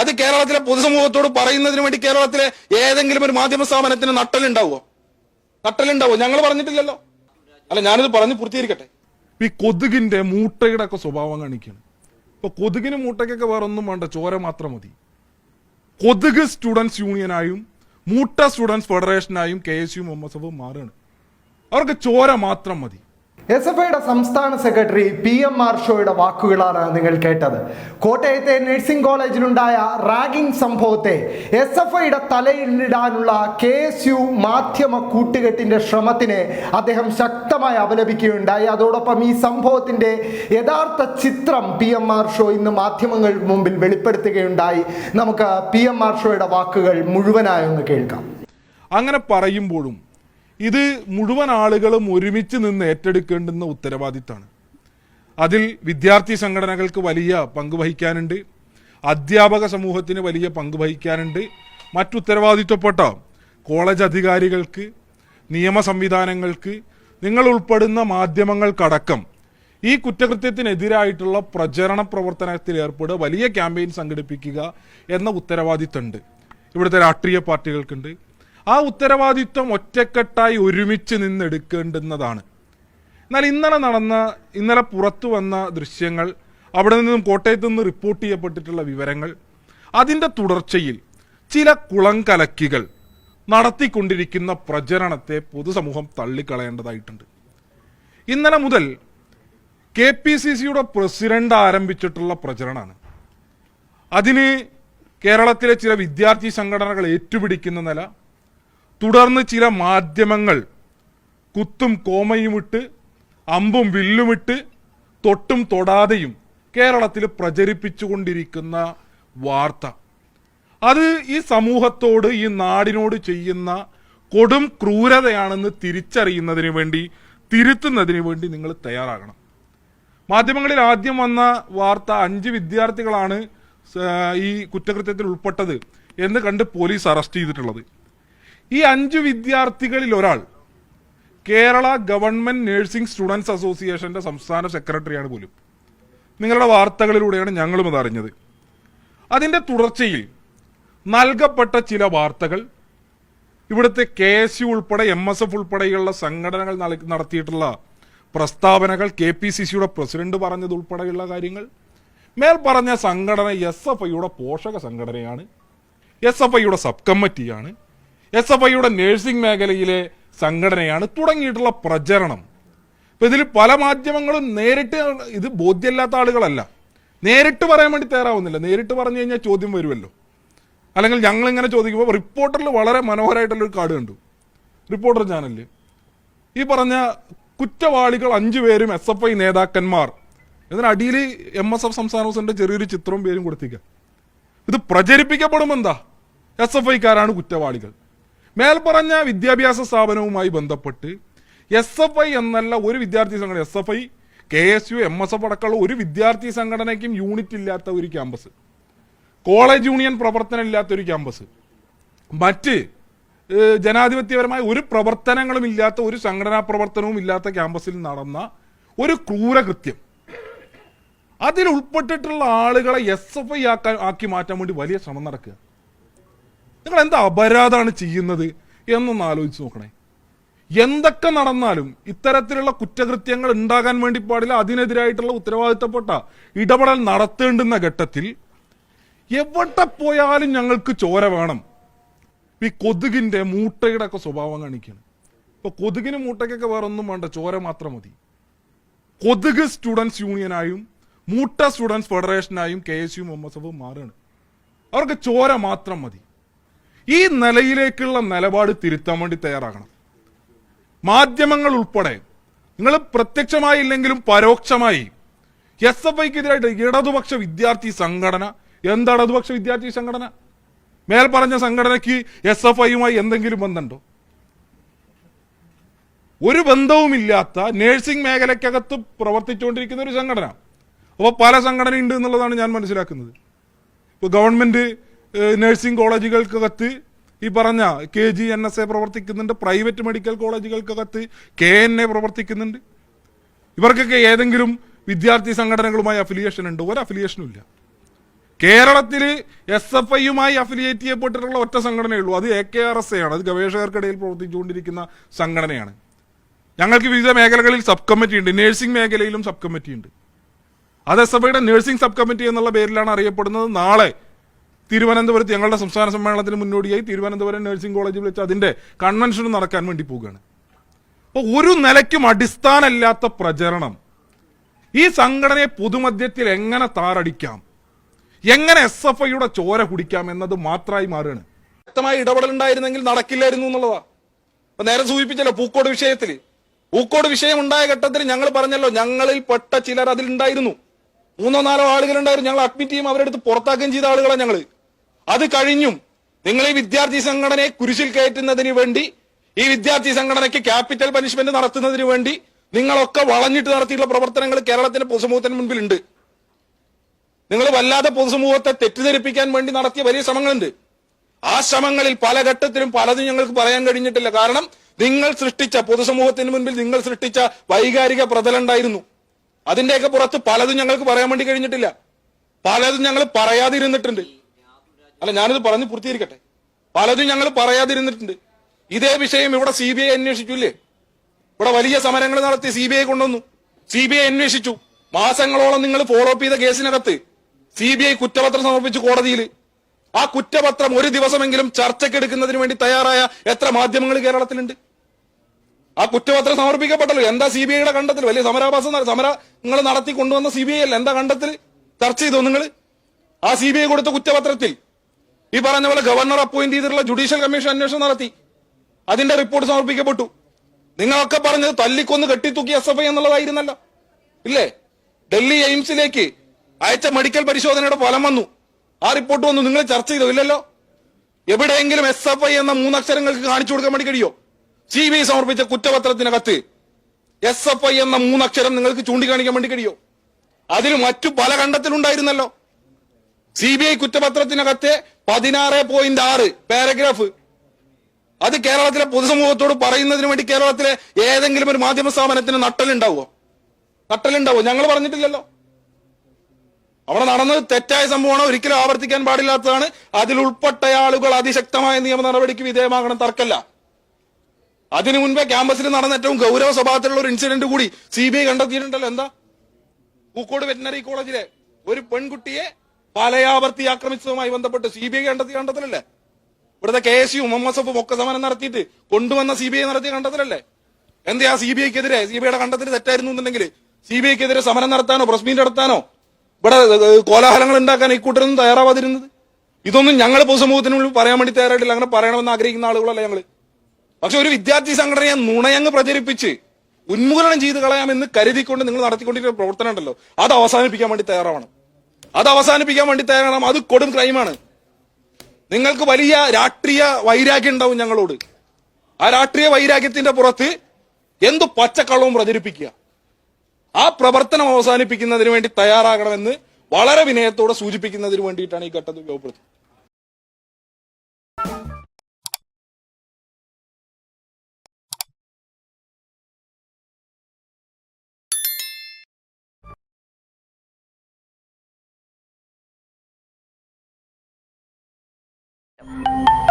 അത് കേരളത്തിലെ പൊതുസമൂഹത്തോട് പറയുന്നതിന് വേണ്ടി കേരളത്തിലെ ഏതെങ്കിലും ഒരു മാധ്യമ സ്ഥാപനത്തിന് നട്ടലുണ്ടാവോ നട്ടലുണ്ടാവോ ഞങ്ങൾ പറഞ്ഞിട്ടില്ലല്ലോ. അല്ല ഞാനിത് പറഞ്ഞ് പൂർത്തീകരിക്കട്ടെ. ഈ കൊതുകിന്റെ മൂട്ടയുടെ ഒക്കെ സ്വഭാവം കാണിക്കുകയാണ് ഇപ്പൊ കൊതുകിന് മൂട്ടയ്ക്കൊക്കെ വേറെ ഒന്നും വേണ്ട ചോര മാത്രം മതി. കൊതുക് സ്റ്റുഡൻസ് യൂണിയനായും മൂട്ട students ഫെഡറേഷനായും K S U M S F മാറുകയാണ്. അവർക്ക് ചോര മാത്രം മതി. എസ് എഫ് ഐയുടെ സംസ്ഥാന സെക്രട്ടറി പി എം ആർ ഷോയുടെ വാക്കുകളാണ് നിങ്ങൾ കേട്ടത്. കോട്ടയത്തെ നഴ്സിംഗ് കോളേജിലുണ്ടായ റാഗിംഗ് സംഭവത്തെ എസ് എഫ് ഐയുടെ തലയിലിടാനുള്ള കെ എസ് യു മാധ്യമ കൂട്ടുകെട്ടിന്റെ ശ്രമത്തിനെ അദ്ദേഹം ശക്തമായി അപലപിക്കുകയുണ്ടായി. അതോടൊപ്പം ഈ സംഭവത്തിന്റെ യഥാർത്ഥ ചിത്രം പി എം ആർ ഷോ ഇന്ന് മാധ്യമങ്ങൾ മുമ്പിൽ വെളിപ്പെടുത്തുകയുണ്ടായി. നമുക്ക് പി എം ആർ ഷോയുടെ വാക്കുകൾ മുഴുവനായി ഒന്ന് കേൾക്കാം. അങ്ങനെ പറയുമ്പോഴും ഇത് മുഴുവൻ ആളുകളും ഒരുമിച്ച് നിന്ന് ഏറ്റെടുക്കേണ്ടുന്ന ഉത്തരവാദിത്തമാണ് അതിൽ വിദ്യാർത്ഥി സംഘടനകൾക്ക് വലിയ പങ്ക് വഹിക്കാനുണ്ട്. അധ്യാപക സമൂഹത്തിന് വലിയ പങ്ക് വഹിക്കാനുണ്ട്. മറ്റുത്തരവാദിത്വപ്പെട്ട കോളേജ് അധികാരികൾക്ക് നിയമ സംവിധാനങ്ങൾക്ക് നിങ്ങൾ ഉൾപ്പെടുന്ന മാധ്യമങ്ങൾക്കടക്കം ഈ കുറ്റകൃത്യത്തിനെതിരായിട്ടുള്ള പ്രചരണ പ്രവർത്തനത്തിൽ ഏർപ്പെടുക വലിയ ക്യാമ്പയിൻ സംഘടിപ്പിക്കുക എന്ന ഉത്തരവാദിത്തമുണ്ട് ഇവിടുത്തെ രാഷ്ട്രീയ പാർട്ടികൾക്കുണ്ട്. ആ ഉത്തരവാദിത്വം ഒറ്റക്കെട്ടായി ഒരുമിച്ച് നിന്നെടുക്കേണ്ടുന്നതാണ്. എന്നാൽ ഇന്നലെ നടന്ന ഇന്നലെ പുറത്തു വന്ന ദൃശ്യങ്ങൾ അവിടെ നിന്നും കോട്ടയത്തു നിന്ന് റിപ്പോർട്ട് ചെയ്യപ്പെട്ടിട്ടുള്ള വിവരങ്ങൾ അതിന്റെ തുടർച്ചയിൽ ചില കുളം കലക്കികൾ നടത്തിക്കൊണ്ടിരിക്കുന്ന പ്രചരണത്തെ പൊതുസമൂഹം തള്ളിക്കളയേണ്ടതായിട്ടുണ്ട്. ഇന്നലെ മുതൽ കെ പി സി സിയുടെ പ്രസിഡന്റ് ആരംഭിച്ചിട്ടുള്ള പ്രചരണമാണ്. അതിന് കേരളത്തിലെ ചില വിദ്യാർത്ഥി സംഘടനകൾ ഏറ്റുപിടിക്കുന്ന നില തുടർന്ന് ചില മാധ്യമങ്ങൾ കുത്തും കോമയുമിട്ട് അമ്പും വില്ലുമിട്ട് തൊട്ടും തൊടാതെയും കേരളത്തിൽ പ്രചരിപ്പിച്ചുകൊണ്ടിരിക്കുന്ന വാർത്ത. അത് ഈ സമൂഹത്തോട് ഈ നാടിനോട് ചെയ്യുന്ന കൊടും ക്രൂരതയാണെന്ന് തിരിച്ചറിയുന്നതിന് വേണ്ടി തിരുത്തുന്നതിന് വേണ്ടി നിങ്ങൾ തയ്യാറാകണം. മാധ്യമങ്ങളിൽ ആദ്യം വന്ന വാർത്ത അഞ്ച് വിദ്യാർത്ഥികളാണ് ഈ കുറ്റകൃത്യത്തിൽ ഉൾപ്പെട്ടത് എന്ന് കണ്ട് പോലീസ് അറസ്റ്റ് ചെയ്തിട്ടുള്ളത്. ഈ അഞ്ച് വിദ്യാർത്ഥികളിൽ ഒരാൾ കേരള ഗവൺമെന്റ് നഴ്സിംഗ് സ്റ്റുഡൻസ് അസോസിയേഷന്റെ സംസ്ഥാന സെക്രട്ടറിയാണ് പോലും. നിങ്ങളുടെ വാർത്തകളിലൂടെയാണ് ഞങ്ങളും അത് അറിഞ്ഞത്. അതിന്റെ തുടർച്ചയിൽ നൽകപ്പെട്ട ചില വാർത്തകൾ ഇവിടുത്തെ കെ എസ് യു ഉൾപ്പെടെ എം എസ് എഫ് ഉൾപ്പെടെയുള്ള സംഘടനകൾ നടത്തിയിട്ടുള്ള പ്രസ്താവനകൾ കെ പി സി സിയുടെ പ്രസിഡന്റ് പറഞ്ഞത് ഉൾപ്പെടെയുള്ള കാര്യങ്ങൾ. മേൽ പറഞ്ഞ സംഘടന എസ് എഫ് ഐയുടെ പോഷക സംഘടനയാണ്. എസ് എഫ് ഐയുടെ സബ് കമ്മിറ്റിയാണ്. എസ് എഫ് ഐയുടെ നഴ്സിംഗ് മേഖലയിലെ സംഘടനയാണ് തുടങ്ങിയിട്ടുള്ള പ്രചരണം. ഇപ്പം ഇതിൽ പല മാധ്യമങ്ങളും നേരിട്ട് ഇത് ബോധ്യമില്ലാത്ത ആളുകളല്ല. നേരിട്ട് പറയാൻ വേണ്ടി തയ്യാറാവുന്നില്ല. നേരിട്ട് പറഞ്ഞു കഴിഞ്ഞാൽ ചോദ്യം വരുമല്ലോ. അല്ലെങ്കിൽ ഞങ്ങൾ ഇങ്ങനെ ചോദിക്കുമ്പോൾ റിപ്പോർട്ടറിൽ വളരെ മനോഹരമായിട്ടുള്ളൊരു കാർഡ് കണ്ടു. റിപ്പോർട്ടർ ചാനലിൽ ഈ പറഞ്ഞ കുറ്റവാളികൾ അഞ്ചു പേരും എസ് എഫ് ഐ നേതാക്കന്മാർ. ഇതിന് അടിയിൽ എം എസ് എഫ് സംസ്ഥാന പ്രസിഡന്റ് ചെറിയൊരു ചിത്രവും പേരും കൊടുത്തിരിക്കുക ഇത് പ്രചരിപ്പിക്കപ്പെടുമെന്താ എസ് എഫ് ഐക്കാരാണ് കുറ്റവാളികൾ. മേൽപ്പറഞ്ഞ വിദ്യാഭ്യാസ സ്ഥാപനവുമായി ബന്ധപ്പെട്ട് എസ് എഫ് ഐ എന്നല്ല ഒരു വിദ്യാർത്ഥി സംഘടന. S F I K S U M S F അടക്കമുള്ള ഒരു വിദ്യാർത്ഥി സംഘടനയ്ക്കും യൂണിറ്റ് ഇല്ലാത്ത ഒരു ക്യാമ്പസ് കോളേജ് യൂണിയൻ പ്രവർത്തനം ഇല്ലാത്ത ഒരു ക്യാമ്പസ് മറ്റ് ജനാധിപത്യപരമായ ഒരു പ്രവർത്തനങ്ങളും ഇല്ലാത്ത ഒരു സംഘടനാ പ്രവർത്തനവും ഇല്ലാത്ത ക്യാമ്പസിൽ നടന്ന ഒരു ക്രൂരകൃത്യം. അതിൽ ഉൾപ്പെട്ടിട്ടുള്ള ആളുകളെ എസ് എഫ് ഐ ആക്കാൻ ആക്കി മാറ്റാൻ വേണ്ടി വലിയ ശ്രമം നടക്കുക. നിങ്ങൾ എന്താ അപരാധമാണ് ചെയ്യുന്നത് എന്നൊന്ന് ആലോചിച്ച് നോക്കണേ. എന്തൊക്കെ നടന്നാലും ഇത്തരത്തിലുള്ള കുറ്റകൃത്യങ്ങൾ ഉണ്ടാകാൻ വേണ്ടി പാടില്ല അതിനെതിരായിട്ടുള്ള ഉത്തരവാദിത്തപ്പെട്ട ഇടപെടൽ നടത്തേണ്ടുന്ന ഘട്ടത്തിൽ എവിടെ പോയാലും ഞങ്ങൾക്ക് ചോര വേണം. ഈ കൊതുകിന്റെ മൂട്ടയുടെ ഒക്കെ സ്വഭാവം കാണിക്കുകയാണ് ഇപ്പൊ കൊതുകിന് മൂട്ടയ്ക്കൊക്കെ വേറെ ഒന്നും വേണ്ട ചോര മാത്രം മതി. കൊതുക് സ്റ്റുഡൻസ് യൂണിയനായും മൂട്ട students ഫെഡറേഷനായും K S U M S മാറുകയാണ് അവർക്ക് ചോര മാത്രം മതി. ഈ നിലയിലേക്കുള്ള നിലപാട് തിരുത്താൻ വേണ്ടി തയ്യാറാകണം. മാധ്യമങ്ങൾ ഉൾപ്പെടെ നിങ്ങൾ പ്രത്യക്ഷമായി ഇല്ലെങ്കിലും പരോക്ഷമായി എസ് എഫ് ഐക്കെതിരായിട്ട് ഇടതുപക്ഷ വിദ്യാർത്ഥി സംഘടന എന്താ ഇടതുപക്ഷ വിദ്യാർത്ഥി സംഘടന? മേൽ പറഞ്ഞ സംഘടനയ്ക്ക് എസ് എഫ് ഐയുമായി എന്തെങ്കിലും ബന്ധമുണ്ടോ? ഒരു ബന്ധവുമില്ലാത്ത നേഴ്സിംഗ് മേഖലയ്ക്കകത്ത് പ്രവർത്തിച്ചുകൊണ്ടിരിക്കുന്ന ഒരു സംഘടന. അപ്പോൾ പല സംഘടന ഉണ്ട് എന്നുള്ളതാണ് ഞാൻ മനസ്സിലാക്കുന്നത്. ഇപ്പോൾ ഗവൺമെന്റ് ഏഹ്, നഴ്സിംഗ് കോളേജുകൾക്കകത്ത് ഈ പറഞ്ഞ K G N S A പ്രവർത്തിക്കുന്നുണ്ട് പ്രൈവറ്റ് മെഡിക്കൽ കോളേജുകൾക്കകത്ത് കെ എൻ എ പ്രവർത്തിക്കുന്നുണ്ട്. ഇവർക്കൊക്കെ ഏതെങ്കിലും വിദ്യാർത്ഥി സംഘടനകളുമായി അഫിലിയേഷൻ ഉണ്ട്. ഒരു അഫിലിയേഷനും ഇല്ല. കേരളത്തിൽ എസ് എഫ് ഐയുമായി അഫിലിയേറ്റ് ചെയ്യപ്പെട്ടിട്ടുള്ള ഒറ്റ സംഘടനയുള്ളൂ അത് A K R S A ആണ്. അത് ഗവേഷകർക്കിടയിൽ പ്രവർത്തിച്ചുകൊണ്ടിരിക്കുന്ന സംഘടനയാണ്. ഞങ്ങൾക്ക് വിവിധ മേഖലകളിൽ സബ് കമ്മിറ്റി ഉണ്ട്. നഴ്സിംഗ് മേഖലയിലും സബ് കമ്മിറ്റി ഉണ്ട്. അത് എസ് എഫ് ഐയുടെ നഴ്സിംഗ് സബ് കമ്മിറ്റി എന്നുള്ള പേരിലാണ് അറിയപ്പെടുന്നത്. നാളെ തിരുവനന്തപുരത്ത് ഞങ്ങളുടെ സംസ്ഥാന സമ്മേളനത്തിന് മുന്നോടിയായി തിരുവനന്തപുരം നഴ്സിംഗ് കോളേജിൽ വെച്ച് അതിന്റെ കൺവെൻഷൻ നടക്കാൻ വേണ്ടി പോവുകയാണ്. അപ്പോൾ ഒരു നിലയ്ക്കും അടിസ്ഥാനമില്ലാത്ത പ്രചരണം. ഈ സംഘടനയെ പൊതുമധ്യത്തിൽ എങ്ങനെ താറടിക്കാം? എങ്ങനെ എസ് എഫ് ഐയുടെ ചോര കുടിക്കാം എന്നത് മാത്രമായി മാറുകയാണ്. വ്യക്തമായ ഇടപെടൽ ഉണ്ടായിരുന്നെങ്കിൽ നടക്കില്ലായിരുന്നു എന്നുള്ളതാ. അപ്പൊ നേരെ സൂചിപ്പിച്ചല്ലോ പൂക്കോട് വിഷയത്തിൽ പൂക്കോട് വിഷയം ഉണ്ടായ ഘട്ടത്തിൽ ഞങ്ങൾ പറഞ്ഞല്ലോ ഞങ്ങളിൽ പെട്ട ചിലർ അതിൽ ഉണ്ടായിരുന്നു മൂന്നോ നാലോ ആളുകളുണ്ടായിരുന്നു ഞങ്ങൾ അഡ്മിറ്റ് ചെയ്യും അവരെടുത്ത് പുറത്താക്കുകയും ചെയ്ത ആളുകളാണ് ഞങ്ങൾ അത് കഴിഞ്ഞും നിങ്ങൾ ഈ വിദ്യാർത്ഥി സംഘടനയെ കുരിശിൽ കയറ്റുന്നതിന് വേണ്ടി ഈ വിദ്യാർത്ഥി സംഘടനയ്ക്ക് ക്യാപിറ്റൽ പനിഷ്മെന്റ് നടത്തുന്നതിന് വേണ്ടി നിങ്ങളൊക്കെ വളഞ്ഞിട്ട് നടത്തിയിട്ടുള്ള പ്രവർത്തനങ്ങൾ കേരളത്തിന്റെ പൊതുസമൂഹത്തിന് മുൻപിലുണ്ട്. നിങ്ങൾ വല്ലാതെ പൊതുസമൂഹത്തെ തെറ്റിദ്ധരിപ്പിക്കാൻ വേണ്ടി നടത്തിയ വലിയ ശ്രമങ്ങളുണ്ട്. ആ ശ്രമങ്ങളിൽ പല ഘട്ടത്തിലും പലതും ഞങ്ങൾക്ക് പറയാൻ കഴിഞ്ഞിട്ടില്ല. കാരണം നിങ്ങൾ സൃഷ്ടിച്ച പൊതുസമൂഹത്തിന് മുൻപിൽ നിങ്ങൾ സൃഷ്ടിച്ച വൈകാരിക പ്രതലുണ്ടായിരുന്നു അതിന്റെയൊക്കെ പുറത്ത് പലതും ഞങ്ങൾക്ക് പറയാൻ വേണ്ടി കഴിഞ്ഞിട്ടില്ല. പലതും ഞങ്ങൾ പറയാതിരുന്നിട്ടുണ്ട്. അല്ല ഞാനിത് പറഞ്ഞു പൂർത്തീകരിക്കട്ടെ. പലതും ഞങ്ങൾ പറയാതിരുന്നിട്ടുണ്ട്. ഇതേ വിഷയം ഇവിടെ സി ബി ഐ അന്വേഷിച്ചില്ലേ? ഇവിടെ വലിയ സമരങ്ങൾ നടത്തി സി ബി ഐ കൊണ്ടുവന്നു. സി ബി ഐ അന്വേഷിച്ചു. മാസങ്ങളോളം നിങ്ങൾ ഫോളോ അപ്പ് ചെയ്ത കേസിനകത്ത് സി ബി ഐ കുറ്റപത്രം സമർപ്പിച്ചു കോടതിയിൽ ആ കുറ്റപത്രം ഒരു ദിവസമെങ്കിലും ചർച്ചയ്ക്ക് എടുക്കുന്നതിന് വേണ്ടി തയ്യാറായ എത്ര മാധ്യമങ്ങൾ കേരളത്തിലുണ്ട്? ആ കുറ്റപത്രം സമർപ്പിക്കപ്പെട്ടല്ലോ. എന്താ സി ബി ഐയുടെ കണ്ടെത്തൽ വലിയ സമരാഭാസം സമര നിങ്ങൾ നടത്തി കൊണ്ടുവന്ന സി ബി ഐ അല്ല. എന്താ കണ്ടെത്തൽ ചർച്ച ചെയ്തോ നിങ്ങൾ? ആ സി ബി ഐ കൊടുത്ത കുറ്റപത്രത്തിൽ ഈ പറഞ്ഞ പോലെ ഗവർണർ അപ്പോയിന്റ് ചെയ്തിട്ടുള്ള ജുഡീഷ്യൽ കമ്മീഷൻ അന്വേഷണം നടത്തി. അതിന്റെ റിപ്പോർട്ട് സമർപ്പിക്കപ്പെട്ടു. നിങ്ങളൊക്കെ പറഞ്ഞത് തല്ലിക്കൊന്ന് കെട്ടിത്തൂക്കി എസ് എഫ് ഐ എന്നുള്ളതായിരുന്നല്ല. ഇല്ലേ? ഡൽഹി എയിംസിലേക്ക് അയച്ച മെഡിക്കൽ പരിശോധനയുടെ ഫലം വന്നു. ആ റിപ്പോർട്ട് വന്നു. നിങ്ങൾ ചർച്ച ചെയ്തോ? ഇല്ലല്ലോ. എവിടെയെങ്കിലും എസ് എഫ് ഐ എന്ന മൂന്നക്ഷരങ്ങൾക്ക് കാണിച്ചു കൊടുക്കാൻ വേണ്ടി കഴിയോ? സി ബി സമർപ്പിച്ച കുറ്റപത്രത്തിനകത്ത് എസ് എഫ് ഐ എന്ന മൂന്നക്ഷരം നിങ്ങൾക്ക് ചൂണ്ടിക്കാണിക്കാൻ വേണ്ടി കഴിയോ? അതിൽ മറ്റു പല കണ്ടെത്തലുണ്ടായിരുന്നല്ലോ. സി ബി ഐ കുറ്റപത്രത്തിനകത്ത് പതിനാറ് പോയിന്റ് ആറ് പാരഗ്രാഫ് അത് കേരളത്തിലെ പൊതുസമൂഹത്തോട് പറയുന്നതിന് വേണ്ടി കേരളത്തിലെ ഏതെങ്കിലും ഒരു മാധ്യമ സ്ഥാപനത്തിന് നട്ടലുണ്ടാവോ നട്ടലുണ്ടാവോ ഞങ്ങൾ പറഞ്ഞിട്ടില്ലല്ലോ. അവിടെ നടന്നത് തെറ്റായ സംഭവമാണ്? ഒരിക്കലും ആവർത്തിക്കാൻ പാടില്ലാത്തതാണ്. അതിൽ ഉൾപ്പെട്ട ആളുകൾ അതിശക്തമായ നിയമ നടപടിക്ക് വിധേയമാകണം തർക്കല്ല. അതിനു മുൻപേ ക്യാമ്പസിൽ നടന്ന ഏറ്റവും ഗൗരവ സ്വഭാവത്തിലുള്ള ഒരു ഇൻസിഡന്റ് കൂടി സി ബി ഐ കണ്ടെത്തിയിട്ടുണ്ടല്ലോ. എന്താ? പൂക്കോട് വെറ്റിനറി കോളേജിലെ ഒരു പെൺകുട്ടിയെ പലയാവർത്തി ആക്രമിച്ചതുമായി ബന്ധപ്പെട്ട് സി ബി ഐ കണ്ടെത്തി കണ്ടെത്തലല്ലേ? ഇവിടുത്തെ കെ എസ് യു എസ് ഒക്കെ സമരം നടത്തിയിട്ട് കൊണ്ടുവന്ന സി ബി ഐ നടത്തിയ കണ്ടെത്തലല്ലേ? എന്താ ആ സി ബി ഐക്കെതിരെ സി ബി ഐയുടെ കണ്ടെത്തൽ തെറ്റായിരുന്നു എന്നുണ്ടെങ്കിൽ സി ബി ഐക്കെതിരെ സമരം നടത്താനോ പ്രസ് മീറ്റ് നടത്താനോ? ഇവിടെ കോലാഹലങ്ങൾ ഉണ്ടാക്കാൻ ഇക്കൂട്ടരൊന്നും തയ്യാറാവാതിരുന്നത്? ഇതൊന്നും ഞങ്ങൾ പൊതുസമൂഹത്തിനുള്ളിൽ പറയാൻ വേണ്ടി തയ്യാറായിട്ടില്ല. അങ്ങനെ പറയണമെന്ന് ആഗ്രഹിക്കുന്ന ആളുകളല്ല ഞങ്ങൾ പക്ഷെ ഒരു വിദ്യാർത്ഥി സംഘടനയെ നുണയങ്ങ് പ്രചരിപ്പിച്ച് ഉന്മൂലനം ചെയ്ത് കളയാമെന്ന് കരുതിക്കൊണ്ട് നിങ്ങൾ നടത്തിക്കൊണ്ടിരിക്കുന്ന പ്രവർത്തനം ഉണ്ടല്ലോ. അത് അവസാനിപ്പിക്കാൻ വേണ്ടി തയ്യാറാവണം. അത് അവസാനിപ്പിക്കാൻ വേണ്ടി തയ്യാറാണ് അത് കൊടും ക്രൈമാണ് നിങ്ങൾക്ക് വലിയ രാഷ്ട്രീയ വൈരാഗ്യം ഉണ്ടാവും ഞങ്ങളോട്. ആ രാഷ്ട്രീയ വൈരാഗ്യത്തിന്റെ പുറത്ത് എന്തു പച്ചക്കള്ളവും പ്രചരിപ്പിക്കുക. ആ പ്രവർത്തനം അവസാനിപ്പിക്കുന്നതിന് വേണ്ടി തയ്യാറാകണമെന്ന് വളരെ വിനയത്തോടെ സൂചിപ്പിക്കുന്നതിന് വേണ്ടിയിട്ടാണ് ഈ ഘട്ടത്തിൽ ഉപയോഗപ്പെടുത്തുന്നത് you